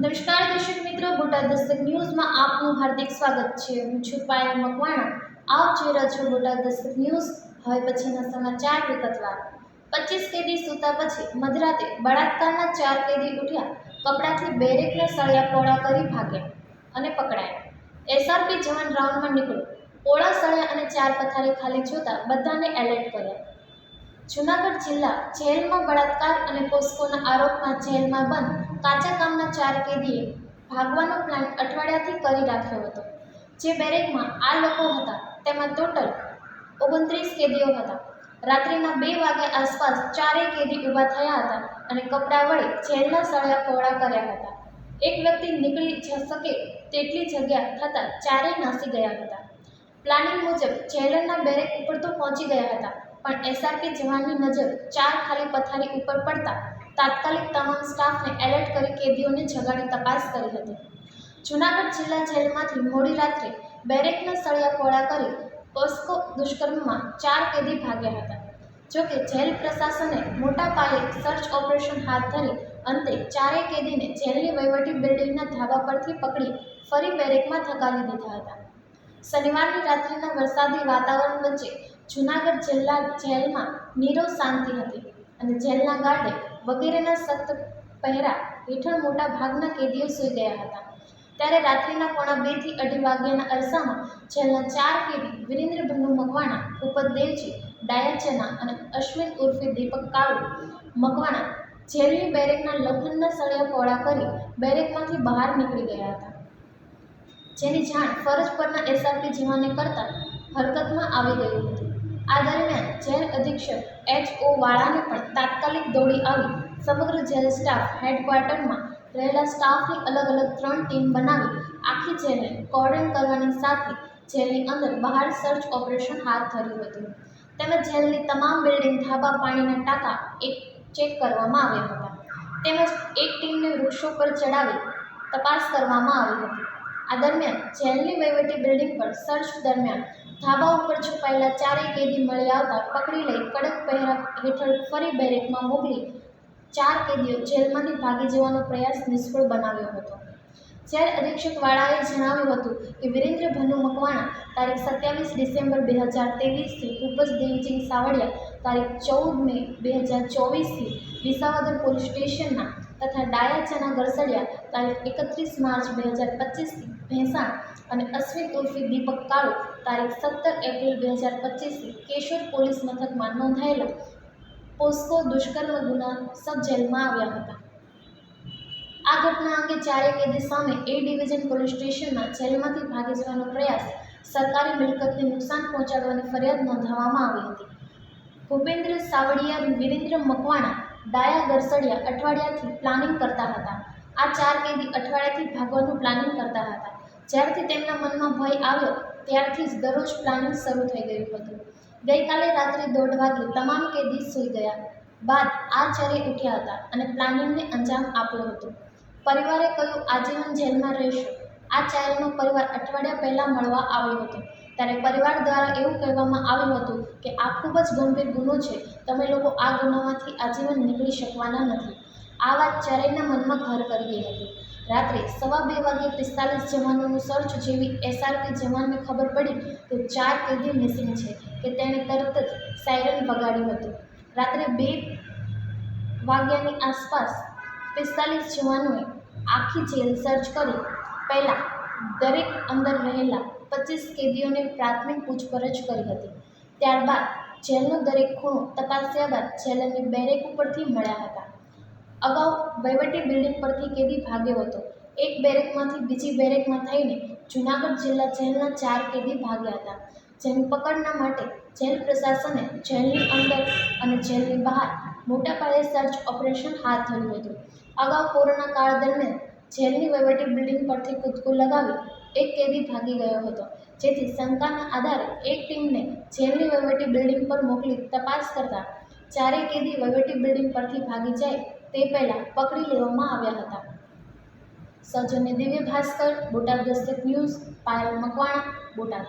નમસ્કાર દર્શક મિત્રો, બોટાદ દસ્તક ન્યૂઝમાં આપનું હાર્દિક સ્વાગત છે. હું છું પાયલ મકવાણા. આપ જોઈ રહ્યા છો બોટાદ દસ્તક ન્યૂઝ. હવે પછીના સમાચાર વિગતવાર. પચીસ કેદી સૂતા પછી મધરાતે બળાત્કારના ચાર કેદી ઉઠ્યા. કપડાથી બેરેકના સળિયા પોળા કરી ભાગ્યા અને પકડાયા. એસઆરપી જવાન રાઉન્ડમાં નીકળ્યો. પોળા, સળિયા અને ચાર પથારી ખાલી જોતા બધાને એલર્ટ કર્યા. જૂનાગઢ જિલ્લા જેલમાં બળાત્કાર અને પોસ્કોના આરોપમાં જેલમાં બંધ કાચા કામના ચાર કેદીએ ભાગવાનો પ્લાન અઠવાડિયાથી કરી રાખ્યો હતો. જે બેરેકમાં આ લોકો હતા, તેમાં ટોટલ ઓગણત્રીસ કેદીઓ હતા. રાત્રિના બે વાગ્યા આસપાસ ચારેય કેદી ઊભા થયા હતા અને કપડાં વડે જેલના સળિયા પહોળા કર્યા હતા. એક વ્યક્તિ નીકળી શકે તેટલી જગ્યા થતાં ચારેય નાસી ગયા હતા. પ્લાનિંગ મુજબ જેલરના બેરેક ઉપર તો પહોંચી ગયા હતા, પણ એસઆરપી જવાનની નજર ચાર ખાલી પથારી ઉપર પડતા તાત્કાલિક તમામ સ્ટાફને એલર્ટ કરી કેદીઓને જગાડી તપાસ કરી હતી. જૂનાગઢ જિલ્લા જેલમાંથી મોડી રાત્રે બેરેકના સળિયા પહોળા કરી પોસ્કો દુષ્કર્મમાં ચાર કેદી ભાગ્યા હતા. જોકે જેલ પ્રશાસને મોટા પાયે સર્ચ ઓપરેશન હાથ ધરી અંતે ચારેય કેદીને જેલની વહીવટી બિલ્ડિંગના ધાબા પરથી પકડી ફરી બેરેકમાં ધકાવી દીધા હતા. શનિવારની રાત્રિના વરસાદી વાતાવરણ વચ્ચે જૂનાગઢ જિલ્લા જેલમાં નીરવ શાંતિ હતી અને જેલના ગાર્ડે વગેરેના સખ્ત પહેરા હેઠળ મોટા ભાગના કેદીઓ સૂઈ ગયા હતા. ત્યારે રાત્રિના પોણા બેથી અઢી વાગ્યાના અરસામાં જેલના ચાર કેદી વિરેન્દ્ર ભનુ મકવાણા ઉપદેવજી ડાયાચના અને અશ્વિન ઉર્ફે દીપક કાળુ મકવાણા જેલની બેરેકના લખનના સળિયા પહોળા કરી બેરેકમાંથી બહાર નીકળી ગયા હતા. જેની જાણ ફરજ પરના એસઆરપી જીવાને કરતા હરકતમાં આવી ગયું હતું. આ દરમિયાન જેલ અધિક્ષક એચ ઓ વાળાને પણ તાત્કાલિક દોડી આવી. સમગ્ર જેલ સ્ટાફ હેડક્વાર્ટરમાં રહેલા સ્ટાફની અલગ અલગ ત્રણ ટીમ બનાવી આખી જેલને કોર્ડન કરવાની સાથે જેલની અંદર બહાર સર્ચ ઓપરેશન હાથ ધર્યું હતું. તેમજ જેલની તમામ બિલ્ડિંગ ધાબા પાણીના ટાંકા એક ચેક કરવામાં આવ્યા હતા. તેમજ એક ટીમને વૃક્ષો પર ચડાવી તપાસ કરવામાં આવી હતી. આ દરમિયાન જેલની વહીવટી બિલ્ડિંગ પર સર્ચ દરમિયાન ધાબા ઉપર છુપાયેલા ચારેય કેદી મળી આવતા પકડી લઈ કડક પહેરા હેઠળ ફરી બેરેકમાં મોકલી ચાર કેદીઓ જેલમાંથી ભાગી જવાનો પ્રયાસ નિષ્ફળ બનાવ્યો હતો. જેલ અધિક્ષક વાળાએ જણાવ્યું હતું કે વિરેન્દ્ર ભનુ મકવાણા, તારીખ સત્યાવીસ ડિસેમ્બર બે હજાર ત્રેવીસથી ઉપજ દેવજી સાવડિયા તારીખ ચૌદ મે બે હજાર ચોવીસથી વિસાવદર પોલીસ સ્ટેશનના તથા ડાયાચના ગરસડિયા, તારીખ એકત્રીસ માર્ચ બે હજાર પચીસથી ભેંસાણ અને અશ્વિન ઉર્ફી દીપક કાળુ, તારીખ સત્તર એપ્રિલ બે હજાર પચીસથી કેશોદ પોલીસ મથકમાં નોંધાયેલો પોસ્કો દુષ્કર્મ ગુના સબ જેલમાં આવ્યા હતા. આ ઘટના અંગે ચારેય કેદી સામે એ ડિવિઝન પોલીસ સ્ટેશનમાં જેલમાંથી ભાગી જવાનો પ્રયાસ સરકારી મિલકતને નુકસાન પહોંચાડવાની ફરિયાદ નોંધાવવામાં આવી હતી. ભૂપેન્દ્ર સાવડિયા વિરેન્દ્ર મકવાણા ડાયા ગરસડિયા અઠવાડિયાથી પ્લાનિંગ કરતા હતા. આ ચાર કેદી અઠવાડિયાથી ભાગવાનું પ્લાનિંગ કરતા હતા. જ્યારથી તેમના મનમાં ભય આવ્યો, ત્યારથી જ દરરોજ પ્લાનિંગ શરૂ થઈ ગયું હતું. ગઈકાલે રાત્રે દોઢ વાગે તમામ કેદી સૂઈ ગયા. બાદ આ ચારે ઉઠ્યા હતા અને પ્લાનિંગને અંજામ આપ્યો હતો. પરિવારે કહ્યું, આજીવન જેલમાં રહેશો. આ ચારેયનો પરિવાર અઠવાડિયા પહેલાં મળવા આવ્યો હતો. ત્યારે પરિવાર દ્વારા એવું કહેવામાં આવ્યું હતું કે, આ ખૂબ જ ગંભીર ગુનો છે. તમે લોકો આ ગુનામાંથી આજીવન નીકળી શકવાના નથી. આ વાત ચારેયના મનમાં ઘર કરી ગઈ હતી. રાત્રે સવા બે વાગે પિસ્તાલીસ જવાનોનું સર્ચ જેવી એસઆરપી જવાનને ખબર પડી કે ચાર કેદી મિસિંગ છે, કે તેણે તરત જ સાયરન વગાડ્યું હતું. રાત્રે બે વાગ્યાની આસપાસ પિસ્તાલીસ જવાનોએ આખી જેલ સર્ચ કરી. પહેલાં દરેક અંદર રહેલા પચીસ કેદીઓને પ્રાથમિક પૂછપરછ કરી હતી. ત્યારબાદ જેલનો દરેક ખૂણો તપાસ્યા બાદ જેલરની બેરેક ઉપરથી મળ્યા હતા. અગાઉ વહીવટી બિલ્ડિંગ પરથી કેદી ભાગ્યો હતો. એક બેરેકમાંથી બીજી બેરેકમાં થઈને જૂનાગઢ જિલ્લા જેલના ચાર કેદી ભાગ્યા હતા. જેની પકડના માટે જેલ પ્રશાસને જેલની અંદર અને જેલની બહાર મોટા પાયે સર્ચ ઓપરેશન હાથ ધર્યું હતું. અગાઉ કોરોના કાળ દરમિયાન જેલની વહીવટી બિલ્ડિંગ પરથી કૂદકો લગાવી એક કેદી ભાગી ગયો હતો. જેથી શંકાના આધારે એક ટીમને જેલની વહીવટી બિલ્ડિંગ પર મોકલી તપાસ કરતા ચારેય કેદી વહીવટી બિલ્ડિંગ પરથી ભાગી જાય તે પહેલાં પકડી લેવામાં આવ્યા હતા. સૌજન્ય દિવ્ય ભાસ્કર, બોટાદ દસ્તક ન્યૂઝ, પાયલ મકવાણા, બોટાદ.